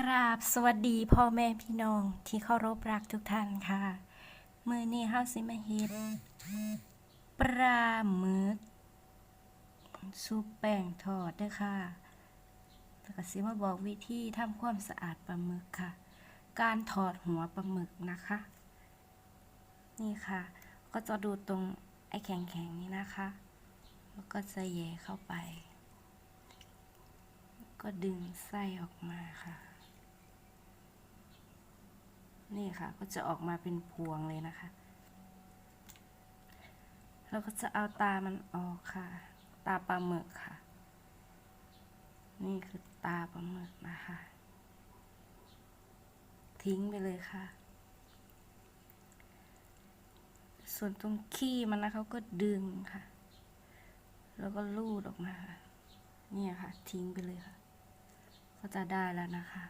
กราบสวัสดีพ่อแม่พี่น้องที่เคารพรักทุกท่านค่ะ มือนี้เฮาสิมาเฮ็ดปลาหมึกซุปแป้งทอดด้อค่ะแล้วก็สิมาบอกวิธีทำความสะอาดปลาหมึกค่ะ การถอดหัวปลาหมึกนะคะ นี่ค่ะ ก็จะดูตรงไอ้แข็งๆนี้นะคะ แล้วก็จะแย่เข้าไป ก็ดึงไส้ออกมาค่ะ นี่ค่ะก็จะออกมาเป็นพวงเลยนะคะแล้วก็จะเอาตามันออกค่ะ ตาปลาหมึกค่ะ นี่คือตาปลาหมึกนะคะ ทิ้งไปเลยค่ะ ส่วนตรงขี้มันนะคะก็ดึงค่ะ แล้วก็ลูดออกมาค่ะเนี่ยค่ะทิ้งไปเลยค่ะ ก็จะได้แล้วนะคะ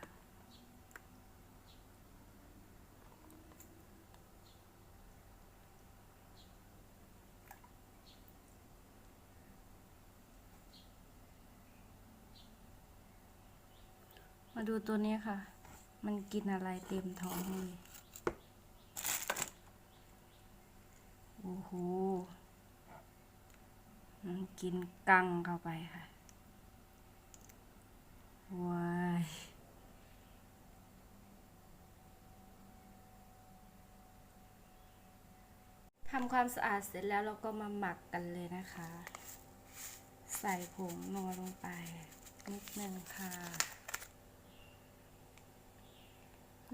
ดูตัวนี้ค่ะ มันกินอะไรเต็มท้องเลย โอ้โห มันกินกังเข้าไปค่ะว้ายทำความสะอาดเสร็จแล้วเราก็มาหมักกันเลยนะคะ ใส่ผงนัวลงไปนิดนึงค่ะ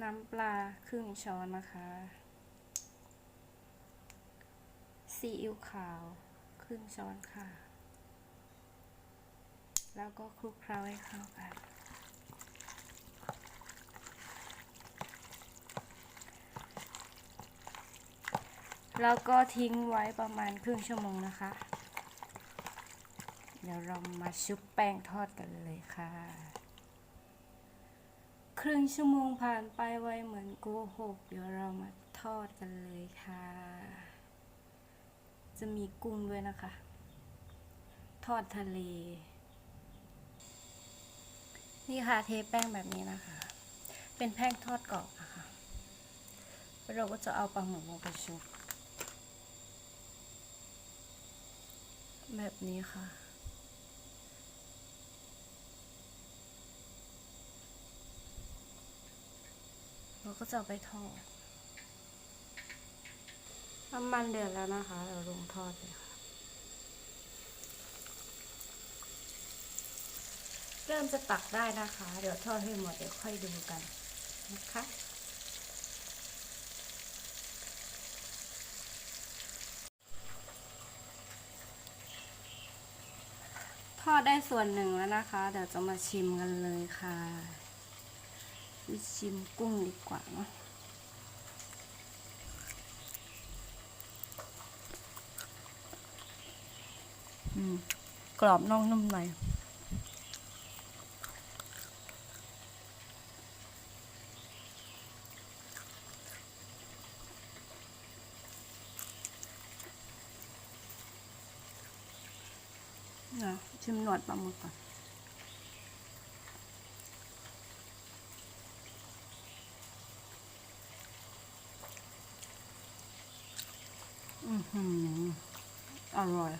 น้ำปลาครึ่งช้อนนะคะซีอิ๊วขาวครึ่งช้อนค่ะ แล้วก็คลุกเคล้าให้เข้ากัน แล้วก็ทิ้งไว้ประมาณครึ่งชั่วโมงนะคะ เดี๋ยวเรามาชุบแป้งทอดกันเลยค่ะ ครึ่งชั่วโมงผ่านไปไวเหมือนโกหก เดี๋ยวเรามาทอดกันเลยค่ะ จะมีกุ้งด้วยนะคะ ทอดทะเล นี่ค่ะเทแป้งแบบนี้นะคะ เป็นแป้งทอดกรอบนะคะเราก็จะเอาปลาหมึกลงไปชุบแบบนี้ค่ะ เรา ก็จะไปทอดน้ำมันเดือดแล้วนะคะ เราลงทอดเลยค่ะ เริ่มจะตักได้นะคะ เดี๋ยวทอดให้หมดเดี๋ยวค่อยดูกันนะคะทอดได้ส่วนหนึ่งแล้วนะคะ เดี๋ยวจะมาชิมกันเลยค่ะ ชิมกุ้งดีกว่าเนาะอืมกรอบนอกนุ่มในเดี๋ยชิมหนวดปลาหมึกก่อน อือหืออร่อย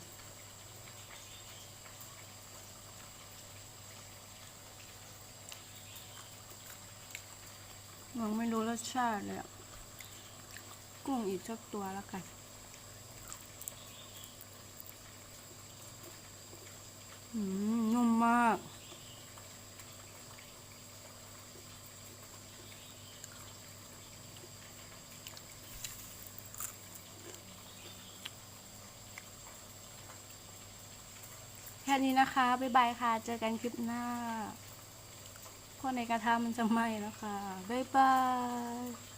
ยังไม่รู้รสชาติเลยอะกุ้งอีกสักตัวแล้วกันอืมาก แค่นี้นะคะ บ๊ายบายค่ะ เจอกันคลิปหน้าเพราะในกระทะมันจะไหม้แล้วค่ะ บ๊ายบาย